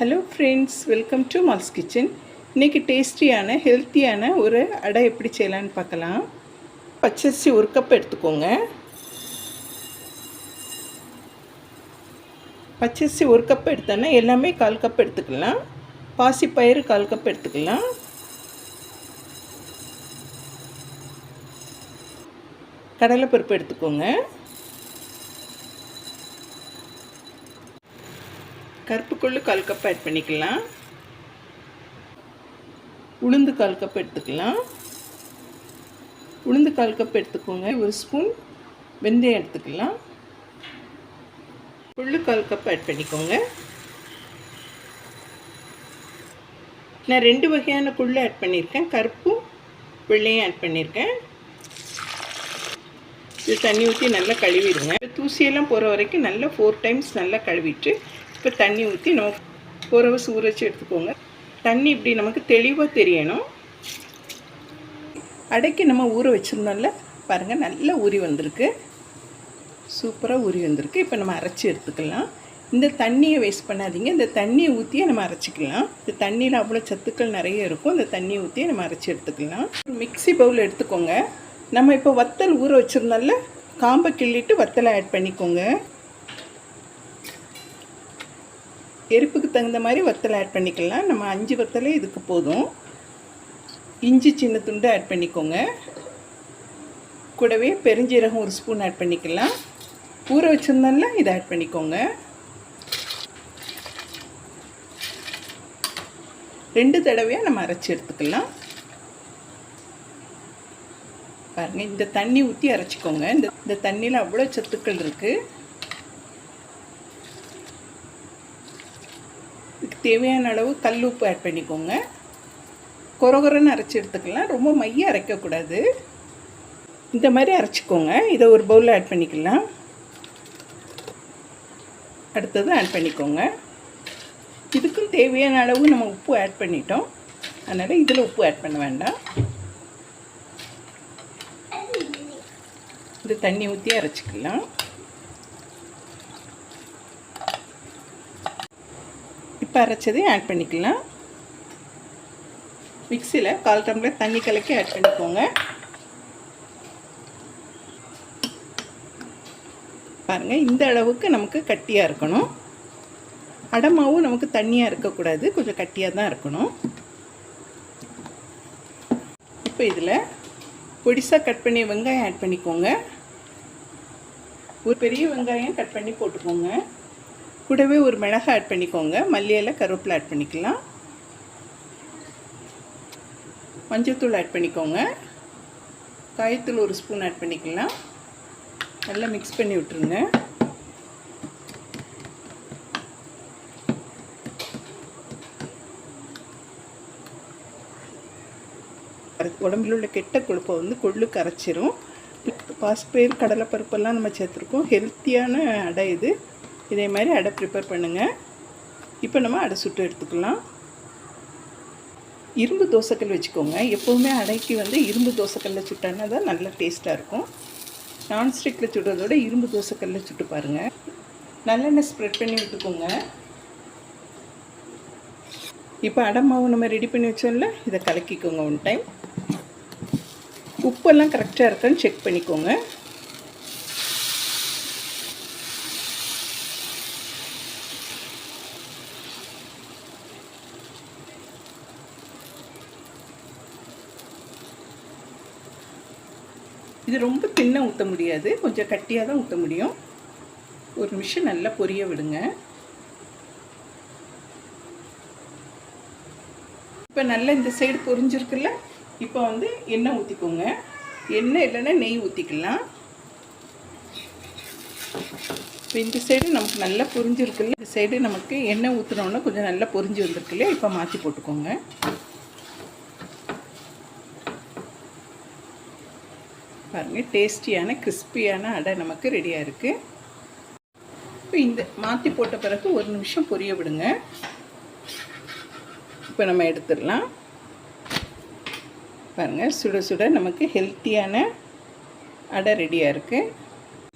Hello friends welcome to Mal's kitchen இன்றைக்கி டேஸ்டியான ஹெல்த்தியான ஒரு அடை எப்படி செய்யலான்னு பார்க்கலாம். பச்சரிசி ஒரு கப் எடுத்துக்கோங்க. பச்சரிசி ஒரு கப் எடுத்தோன்னா எல்லாமே கால் கப் எடுத்துக்கலாம். பாசிப்பயிறு கால் கப் எடுத்துக்கலாம். கடலைப்பருப்பு எடுத்துக்கோங்க. கருப்பு கொள்ளு கால் கப் ஆட் பண்ணிக்கலாம். உளுந்து கால் கப் எடுத்துக்கலாம். உளுந்து கால் கப் எடுத்துக்கோங்க. ஒரு ஸ்பூன் வெந்தயம் எடுத்துக்கலாம். கொள்ளு கால் கப் ஆட் பண்ணிக்கோங்க. நான் ரெண்டு வகையான கொள்ளு ஆட் பண்ணியிருக்கேன். கருப்பும் வெள்ளையும் ஆட் பண்ணியிருக்கேன். இது தண்ணி ஊற்றி நல்லா கழுவிடுங்க. தூசியெல்லாம் போகிற வரைக்கும் நல்லா ஃபோர் டைம்ஸ் நல்லா கழுவிட்டு இப்போ தண்ணி ஊற்றி நம்ம புறவை ஊற வச்சு எடுத்துக்கோங்க. தண்ணி இப்படி நமக்கு தெளிவாக தெரியணும். அடைக்கு நம்ம ஊற வச்சுருந்தோம்ல பாருங்கள் நல்லா உரி வந்திருக்கு. சூப்பராக உரி வந்திருக்கு. இப்போ நம்ம அரைச்சி எடுத்துக்கலாம். இந்த தண்ணியை வேஸ்ட் பண்ணாதீங்க. இந்த தண்ணியை ஊற்றியே நம்ம அரைச்சிக்கலாம். இந்த தண்ணியில் அவ்வளோ சத்துக்கள் நிறைய இருக்கும். இந்த தண்ணியை ஊற்றியே நம்ம அரைச்சி எடுத்துக்கலாம். ஒரு மிக்சி பவுல் எடுத்துக்கோங்க. நம்ம இப்போ வத்தல் ஊற வச்சுருந்தோம்ல காம்பை கிள்ளிட்டு வத்தலை ஆட் பண்ணிக்கோங்க. எரிப்புக்கு தகுந்த மாதிரி வத்தலை ஆட் பண்ணிக்கலாம். நம்ம அஞ்சு வத்தலே இதுக்கு போதும். இஞ்சி சின்ன துண்டு ஆட் பண்ணிக்கோங்க. கூடவே பெருஞ்சீரகம் ஒரு ஸ்பூன் ஆட் பண்ணிக்கலாம். ஊற வச்சுருந்தோம்ல இதை ஆட் பண்ணிக்கோங்க. ரெண்டு தடவையாக நம்ம அரைச்சி எடுத்துக்கலாம். பாருங்கள் இந்த தண்ணி ஊற்றி அரைச்சிக்கோங்க. இந்த இந்த தண்ணியில் அவ்வளோ சத்துக்கள் இருக்குது தேவையான அளவு கல் உப்பு ஆட் பண்ணிக்கோங்க. கொரகொரன்னு அரைச்சி எடுத்துக்கலாம். ரொம்ப மைய அரைக்கக்கூடாது. இந்த மாதிரி அரைச்சிக்கோங்க. இதை ஒரு பவுலில் ஆட் பண்ணிக்கலாம். அடுத்தது ஆட் பண்ணிக்கோங்க. இதுக்கும் தேவையான அளவு நம்ம உப்பு ஆட் பண்ணிட்டோம். அதனால் இதில் உப்பு ஆட் பண்ண வேண்டாம். இந்த தண்ணி ஊற்றி அரைச்சிக்கலாம். இப்போ அரைச்சதையும் ஆட் பண்ணிக்கலாம். மிக்சியில் கால் டம்ளர் தண்ணி கலக்கி ஆட் பண்ணிக்கோங்க. பாருங்கள் இந்த அளவுக்கு நமக்கு கட்டியாக இருக்கணும். அடமாவும் நமக்கு தண்ணியாக இருக்கக்கூடாது. கொஞ்சம் கட்டியாக தான் இருக்கணும். இப்போ இதில் பொடிசாக கட் பண்ணி வெங்காயம் ஆட் பண்ணிக்கோங்க. ஒரு பெரிய வெங்காயம் கட் பண்ணி போட்டுக்கோங்க. கூடவே ஒரு மிளகாய் ஆட் பண்ணிக்கோங்க. மல்லியில் கருவேப்பிலை ஆட் பண்ணிக்கலாம். மஞ்சத்தூள் ஆட் பண்ணிக்கோங்க. காயத்தூள் ஒரு ஸ்பூன் ஆட் பண்ணிக்கலாம். நல்லா மிக்ஸ் பண்ணி விட்டுருங்க. உடம்பில் உள்ள கெட்ட கொழுப்பை வந்து கொள்ளு கரைச்சிரும். பாஸ்பயிர் கடலைப்பருப்பெல்லாம் நம்ம சேர்த்துருக்கோம். ஹெல்த்தியான அடை இது. இதே மாதிரி அடை ப்ரிப்பேர் பண்ணுங்கள் இப்போ நம்ம அடை சுட்டு எடுத்துக்கலாம். இரும்பு தோசைக்கல் வச்சுக்கோங்க. எப்போவுமே அடைக்கு வந்து இரும்பு தோசைக்கல்லில் சுட்டானா தான் நல்லா டேஸ்ட்டாக இருக்கும். நான்ஸ்டிக்கில் சுடுறதோட இரும்பு தோசைக்கல்லில் சுட்டு பாருங்கள் நல்லெண்ணெய் ஸ்ப்ரெட் பண்ணி விட்டுக்கோங்க. இப்போ அடை மாவு நம்ம ரெடி பண்ணி வச்சோம்ல இதை கலக்கிக்கோங்க ஒன் டைம் உப்பெல்லாம் கரெக்டாக இருக்கான்னு செக் பண்ணிக்கோங்க. இது ரொம்ப தின்ன ஊற்ற முடியாது. கொஞ்சம் கட்டியாக தான் ஊற்ற முடியும். ஒரு நிமிஷம் நல்லா பொரிய விடுங்க. இப்போ நல்லா இந்த சைடு பொரிஞ்சிருக்குல்ல? இப்போ வந்து எண்ணெய் ஊற்றிக்கோங்க எண்ணெய் இல்லைன்னா நெய் ஊற்றிக்கலாம் இப்போ இந்த சைடு நமக்கு நல்லா பொரிஞ்சிருக்குல்ல? இந்த சைடு நமக்கு எண்ணெய் ஊற்றுனோன்னா கொஞ்சம் நல்லா பொரிஞ்சு வந்திருக்குல்ல இப்போ மாற்றி போட்டுக்கோங்க. பாருங்கள் டேஸ்டியான கிறிஸ்பியான அடை நமக்கு ரெடியாக இருக்குது இப்போ இந்த மாற்றி போட்ட பிறகு ஒரு நிமிஷம் பொரிய விடுங்க. இப்போ நம்ம எடுத்துடலாம். பாருங்கள் சுட சுட நமக்கு ஹெல்த்தியான அடை ரெடியாக இருக்குது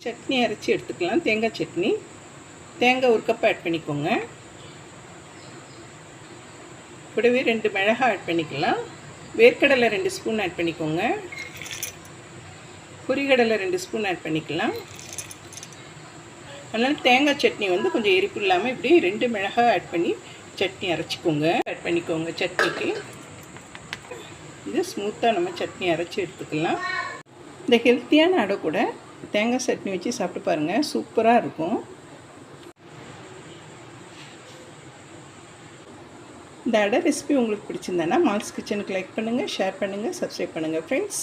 சட்னி அரைச்சி எடுத்துக்கலாம் தேங்காய் சட்னி. தேங்காய் ஒரு கப் ஆட் பண்ணிக்கோங்க. கூடவே ரெண்டு மிளகாய் ஆட் பண்ணிக்கலாம். வேர்க்கடலை ரெண்டு ஸ்பூன் ஆட் பண்ணிக்கோங்க. பொரிகடலை ரெண்டு ஸ்பூன் ஆட் பண்ணிக்கலாம். அதனால் தேங்காய் சட்னி வந்து கொஞ்சம் எரிப்பு இல்லாமல் இப்படி ரெண்டு மிளகாய் ஆட் பண்ணி சட்னி அரைச்சிக்கோங்க. ஆட் பண்ணிக்கோங்க சட்னிக்கு. இது ஸ்மூத்தாக நம்ம சட்னி அரைச்சி எடுத்துக்கலாம். இந்த ஹெல்த்தியான அடை கூட தேங்காய் சட்னி வச்சு சாப்பிட்டு பாருங்கள் சூப்பராக இருக்கும். இந்த அடை ரெசிபி உங்களுக்கு பிடிச்சிருந்தேன்னா மால்ஸ் கிச்சனுக்கு லைக் பண்ணுங்கள் ஷேர் பண்ணுங்கள் சப்ஸ்கிரைப் பண்ணுங்கள் ஃப்ரெண்ட்ஸ்